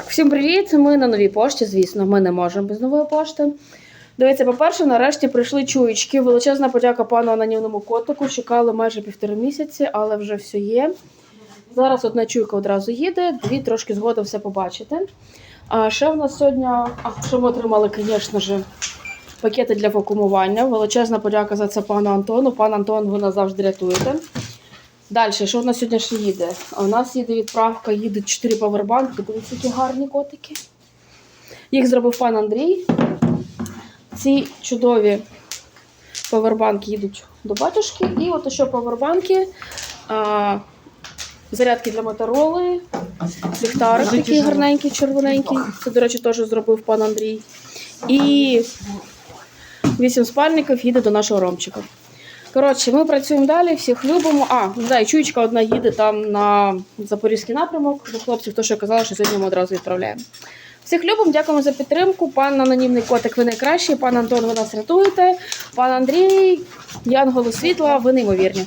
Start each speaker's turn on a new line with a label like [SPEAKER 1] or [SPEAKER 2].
[SPEAKER 1] Так, всім привіт! Ми на новій пошті, звісно, ми не можемо без нової пошти. Дивіться, по-перше, нарешті прийшли чуєчки. Величезна подяка пану анонімному котику. Чекали майже півтори місяці, але вже все є. Зараз одна чуйка одразу їде, дві трошки згодом все побачите. А ще в нас сьогодні, а ще ми отримали, звісно ж, пакети для вакуумування. Величезна подяка за це пану Антону. Пан Антон, ви нас завжди рятуєте. Далі, що в нас сьогодні ще їде? У нас їде відправка, їдуть 4 павербанки. Дивіться, які гарні котики. Їх зробив пан Андрій. Ці чудові павербанки їдуть до батюшки. І от ще павербанки, а, зарядки для мотороли, ліхтарик такий гарненький, червоненький. Це, до речі, теж зробив пан Андрій. І 8 спальників їде до нашого ромчика. Коротше, ми працюємо далі, всіх любимо. А, не знаю, чуєчка одна їде там на запорізький напрямок до хлопців, то що я казала, що сьогодні ми одразу відправляємо. Всіх любимо, дякуємо за підтримку. Пан анонімний котик, ви найкращий. Пан Антон, ви нас рятуєте. Пан Андрій, Янголи світла, ви неймовірні.